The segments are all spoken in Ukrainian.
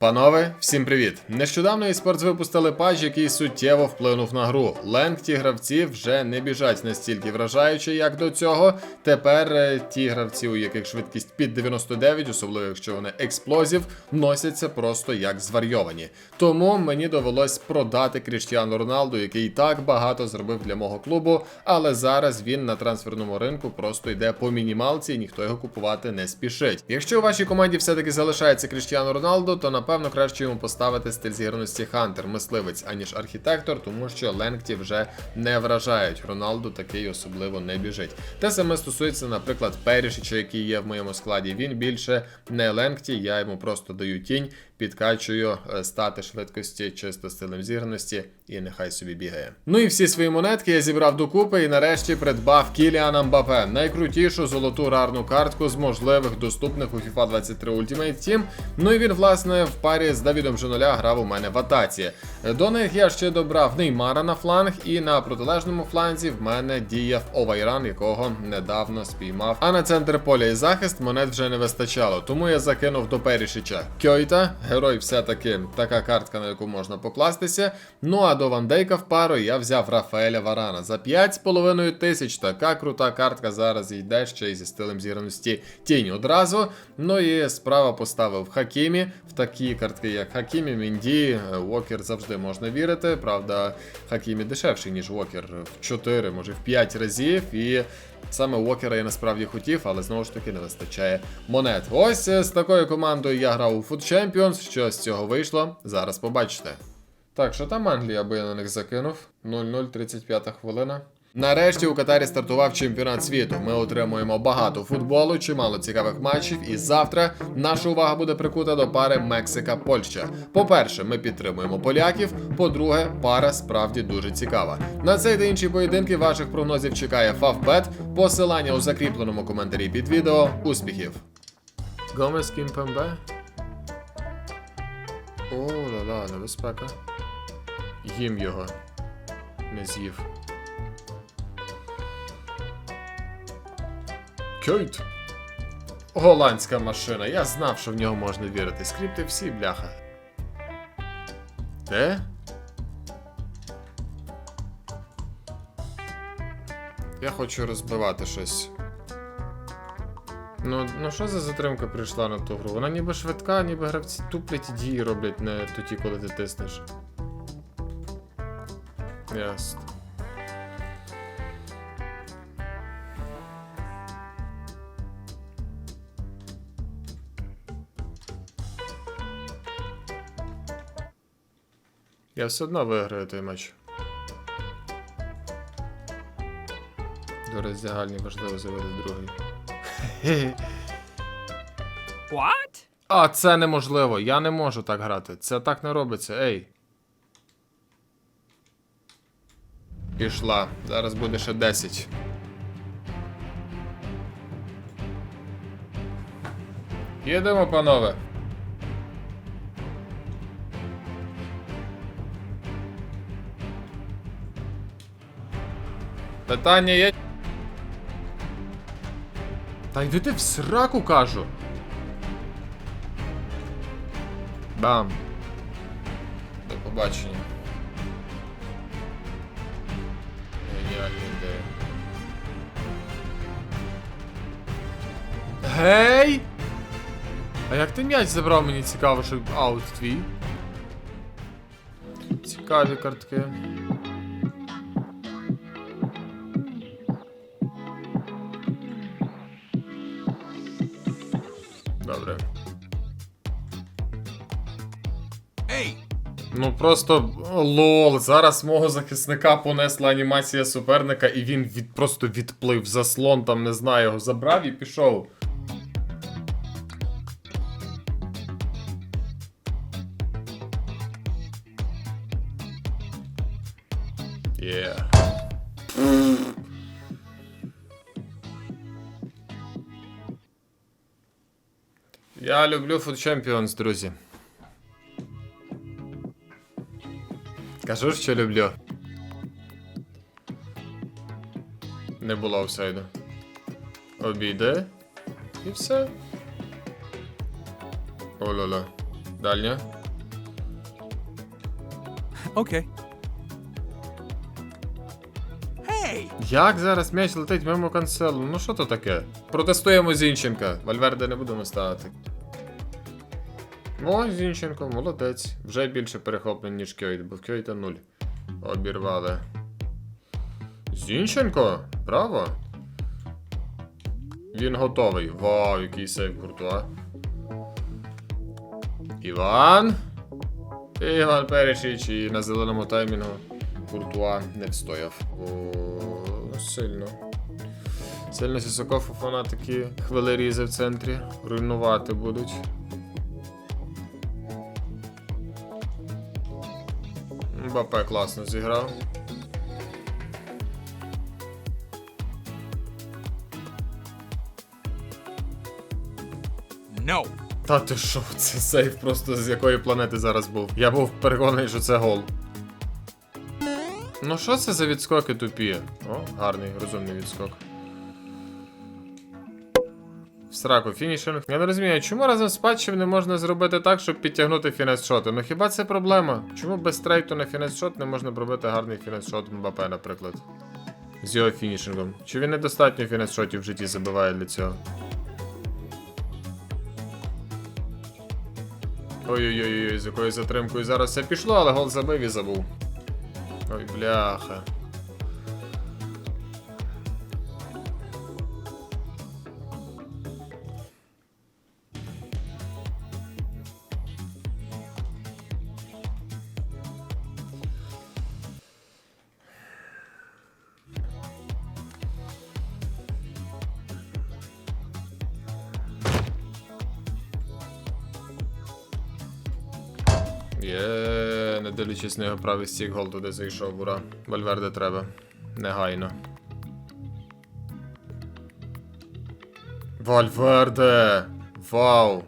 Панове, всім привіт! Нещодавно eSports випустили патч, який суттєво вплинув на гру. Ленг ті гравці вже не біжать настільки вражаюче, як до цього. Тепер е, ті гравці, у яких швидкість під 99, особливо якщо вони експлозів, носяться просто як зварйовані. Тому мені довелось продати Кріштіану Роналду, який так багато зробив для мого клубу, але зараз він на трансферному ринку просто йде по мінімалці і ніхто його купувати не спішить. Якщо у вашій команді все-таки залишається Кріштіану Роналду, то напевно краще йому поставити стиль зіграності Хантер, мисливець, аніж архітектор, тому що Ленгті вже не вражають. Роналду такий особливо не біжить. Те саме стосується, наприклад, Перішича, який є в моєму складі. Він більше не Ленгті, я йому просто даю тінь, підкачую е, стати швидкості чисто стилем зіграності, і нехай собі бігає. Ну і всі свої монетки я зібрав докупи і нарешті придбав Кіліана Мбапе, найкрутішу золоту рарну картку з можливих доступних у FIFA 23 Ultimate Team. Ну і він, власне, в парі з Давідом Женоля грав у мене в атаці. До них я ще добрав Неймара на фланг, і на протилежному фланзі в мене діяв Овайран, якого недавно спіймав. А на центр поля і захист монет вже не вистачало, тому я закинув до Перішича Кьойта. Герой все-таки така картка, на яку можна покластися. Ну а до Ван Дейка в пару я взяв Рафаеля Варана за 5,5 тисяч. Така крута картка зараз йде ще й зі стилем зіграності тінь одразу. Ну і справа поставив Хакімі. В такі картки, як Хакімі, Мінді, Вокер завжди можна вірити. Правда, Хакімі дешевший, ніж Вокер в 4, може в 5 разів. І Саме Уокера я насправді хотів, але знову ж таки не вистачає монет. Ось е, з такою командою я грав у Food Champions. Що з цього вийшло? Зараз побачите. Так, що там Англія, аби я на них закинув? 0-0, 35 хвилина. Нарешті у Катарі стартував чемпіонат світу. Ми отримуємо багато футболу, чимало цікавих матчів. І завтра наша увага буде прикута до пари Мексика-Польща. По-перше, ми підтримуємо поляків. По-друге, пара справді дуже цікава. На цей та інші поєдинки ваших прогнозів чекає Фавбет. Посилання у закріпленому коментарі під відео. Успіхів! Гомес Кімпембе. О, ла-ла, небезпека. Їм його. Не з'їв. Кьойт. Голландська машина. Я знав, що в нього можна вірити. Скрипти всі, бляха. Де? Я хочу розбивати щось. Ну, ну що за затримка прийшла на ту гру? Вона ніби швидка, ніби гравці туплять дії роблять не тоді, коли ти тиснеш. Ясно. Я все одно виграю той матч. До роздягальні важливо заведе другий. What? А, це неможливо. Я не можу так грати. Це так не робиться. Ей. Пішла. Зараз буде ще 10. Їдемо, панове. Питання є. Та йди ти в сраку кажу. Бам. До побачення. Геніальна ідея. Гей! А як ти м'яч забрав, мені цікаво, що аут твій? Цікаві картки. Добре. Ну просто лол. Зараз мого захисника понесла анімація суперника, і він від, просто відплив заслон, там не знаю, його забрав і пішов. Я люблю Food Champions, друзі. Кажу, що люблю. Не було офсайду. Обійде. І все. О-ла-ла. Дальня. Okay. Hey! Як зараз м'яч летить мимо канцелу? Ну що то таке? Протестуємо Зінченка. Вальверде не будемо ставити. О, Зінченко, молодець. Вже більше перехоплень, ніж Кьойт, бо Кьойта нуль. Обірвали. Зінченко? Браво. Він готовий. Вау, який сейв Куртуа. Іван. Іван Перешич і на зеленому таймінгу Куртуа не встояв. О, сильно. Сильно Сісаков Фофана такі хвилерізи в центрі. Руйнувати будуть. Мбапе класно зіграв. No! Та ти що, це сейф просто з якої планети зараз був. Я був переконаний, що це гол. Ну що це за відскоки тупі? О, гарний, розумний відскок. Сраку фінішинг. Я не розумію, чому разом з патчем не можна зробити так, щоб підтягнути фінес-шоти? Ну хіба це проблема? Чому без стрейту на фінес-шот не можна пробити гарний фінес-шот Мбапе, наприклад? З його фінішингом. Чи він недостатньо фінес-шотів в житті забиває для цього? Ой-ой-ой, з якою затримкою зараз все пішло, але гол забив і забув. Ой, бляха. Є, не дивлячись на його правий стік, гол туди зайшов, ура. Вальверде треба. Негайно. Вальверде! Вау!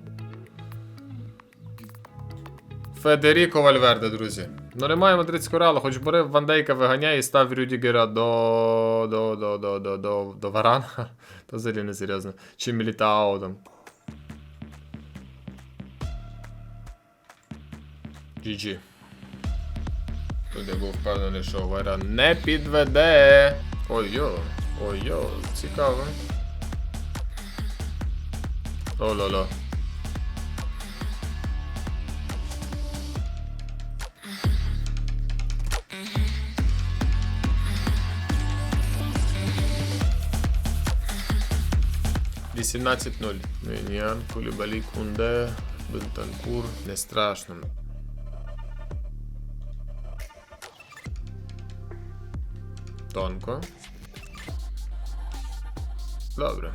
Федеріко Вальверде, друзі. Ну немає мадридського реалу, хоч бери Ван Дейка виганяє і став Рюдігера до. до. до. до. до. до. до Варана. То взагалі не серйозно. Чи Мілітао там. GG. Туди був впевнений, що Вайра не підведе. Ой-йо, ой-йо, цікаво. О-ло-ло. Вісімнадцять нуль. Кулібалі, Кунде, Бентанкур. Не страшно. Тонко. Добре.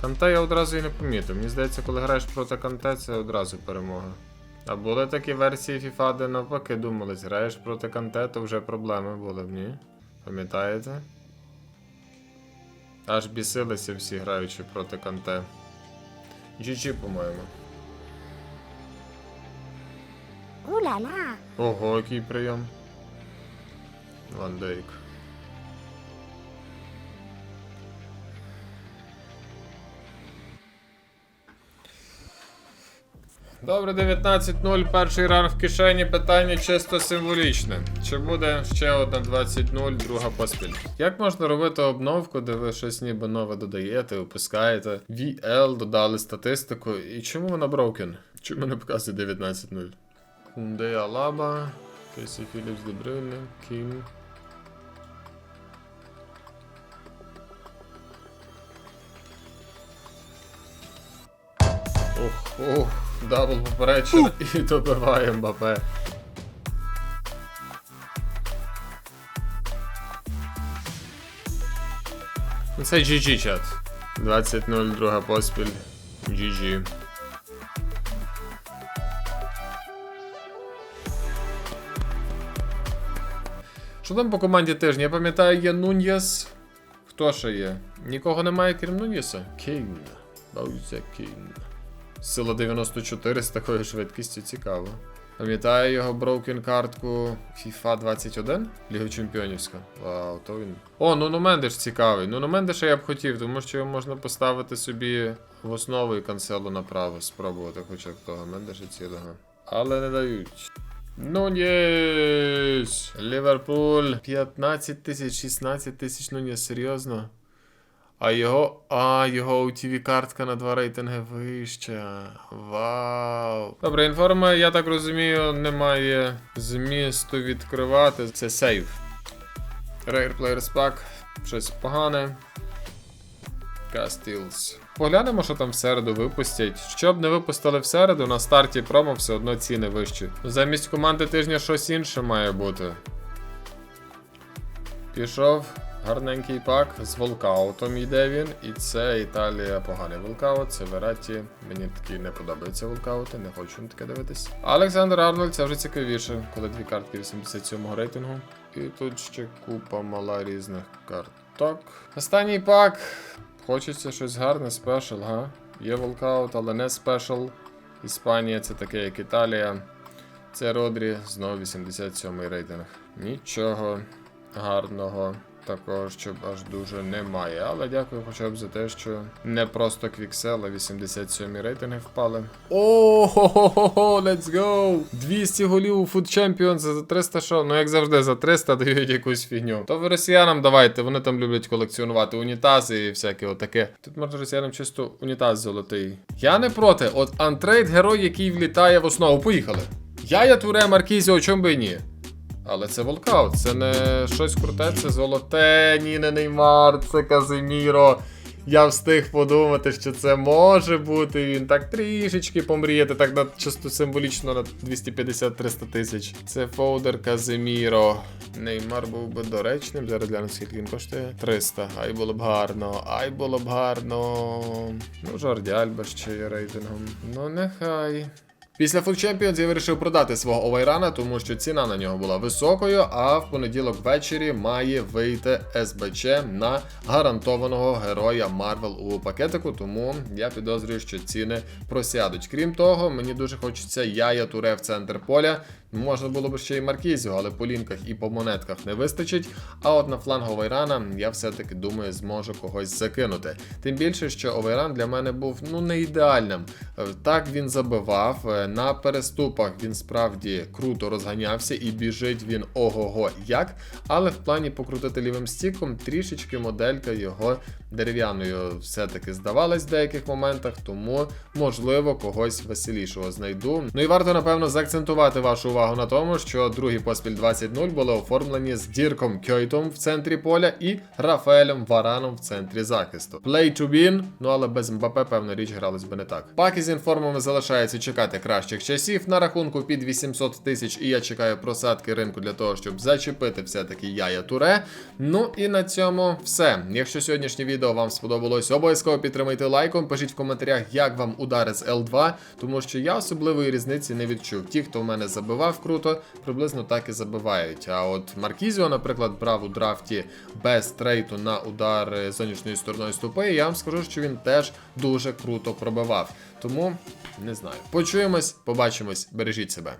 Канте я одразу і не помітив. Мені здається, коли граєш проти канте, це одразу перемога. А були такі версії FIFA, де навпаки думались, граєш проти канте, то вже проблеми були б, ні? Пам'ятаєте? Аж бісилися всі граючи проти канте. GG, по-моєму. Ooh-la-la. Ого, який прийом. Ван Дейк. Добре, 19-0, перший ранг в кишені. Питання чисто символічне. Чи буде ще одна 20-0, друга поспіль? Як можна робити обновку, де ви щось ніби нове додаєте, опускаєте? VL додали статистику. І чому вона брокен? Чому не показує 19-0? Кунде Алаба, Кейсі Філіпс Дебрюйне, Кім. Ох, ох, дабл попередження і добиває Мбапе. Ну, Це GG чат. 20-0, друга поспіль. GG. Що там по команді тижня? Я пам'ятаю, є Нуньєс. Хто ще є? Нікого немає, крім Нуньєса? Кінг. Баузя Кінг. Сила 94 з такою швидкістю цікаво. Пам'ятаю його броукен картку FIFA 21? Ліга Чемпіонівська. Вау, то він. О, Нуно Мендеш цікавий. Нуно Мендеша я б хотів, тому що його можна поставити собі в основу і канцелу направо, спробувати хоча б того Мендеша цілого. Але не дають. Нунєс! Ліверпуль 15 тисяч, 16 тисяч, ну ні, серйозно. А його. А, його UTV картка на два рейтинги вища. Вау. Добре, інформа, я так розумію, немає змісту відкривати. Це сейв. Rare Players Pack. Щось погане. Castles. Поглянемо, що там в середу випустять. Щоб не випустили в середу, на старті промо все одно ціни вищі. Замість команди тижня щось інше має бути. Пішов гарненький пак з волкаутом йде він. І це Італія поганий волкаут, це Вераті. Мені такі не подобаються волкаути, не хочу таке дивитись. Олександр Арнольд це вже цікавіше, коли дві картки 87-го рейтингу. І тут ще купа мала різних карток. Останній пак. Хочеться щось гарне, спешл, га? Є волкаут, але не спешл. Іспанія це таке, як Італія. Це Родрі, знову 87-й рейтинг. Нічого гарного такого, щоб аж дуже немає. Але дякую хоча б за те, що не просто квіксел, а 87 рейтинги впали. О-хо-хо-хо, let's go! 200 голів у Food Champions за 300 що? Ну як завжди, за 300 дають якусь фігню. То ви росіянам давайте, вони там люблять колекціонувати унітази і всяке отаке. Тут можна росіянам чисто унітаз золотий. Я не проти, от антрейд герой, який влітає в основу. Поїхали. Я я туре Маркізі, о чому би і ні. Але це волкаут, це не щось круте, це золоте, ні, не Неймар, це Казиміро. Я встиг подумати, що це може бути. Він так трішечки помріяти, так на чисто символічно на 250-300 тисяч. Це фоудер Казиміро. Неймар був би доречним. Зараз гляну, скільки він коштує. 300. Ай було б гарно, ай було б гарно. Ну, Жорді ще є рейтингом. Ну, нехай. Після Full Champions я вирішив продати свого Овайрана, тому що ціна на нього була високою, а в понеділок ввечері має вийти СБЧ на гарантованого героя Марвел у пакетику, тому я підозрюю, що ціни просядуть. Крім того, мені дуже хочеться Яя Туре в центр поля. Можна було б ще й Маркізіо, але по лінках і по монетках не вистачить. А от на фланг Овайрана я все-таки думаю, зможу когось закинути. Тим більше, що Овайран для мене був ну не ідеальним. Е, Так він забивав. е, На переступах він справді круто розганявся і біжить він ого-го як. Але в плані покрутити лівим стіком трішечки моделька його дерев'яною все-таки здавалась в деяких моментах, тому можливо когось веселішого знайду. Ну і варто напевно заакцентувати вашу увагу на тому, що другий поспіль 20-0 були оформлені з Дірком Кьойтом в центрі поля і Рафаелем Вараном в центрі захисту. Play to win, ну але без МБП, певна річ, гралось би не так. Паки з інформами залишається чекати кращих часів. На рахунку під 800 тисяч, і я чекаю просадки ринку для того, щоб зачепити все-таки яя туре. Ну і на цьому все. Якщо сьогоднішнє відео вам сподобалось, обов'язково підтримайте лайком. Пишіть в коментарях, як вам удари з L2, тому що я особливої різниці не відчув. Ті, хто в мене забивав круто, приблизно так і забивають. А от Маркізіо, наприклад, брав у драфті без трейту на удар зовнішньою стороною стопи. і Я вам скажу, що він теж дуже круто пробивав. Тому не знаю. Почуємось, побачимось, бережіть себе.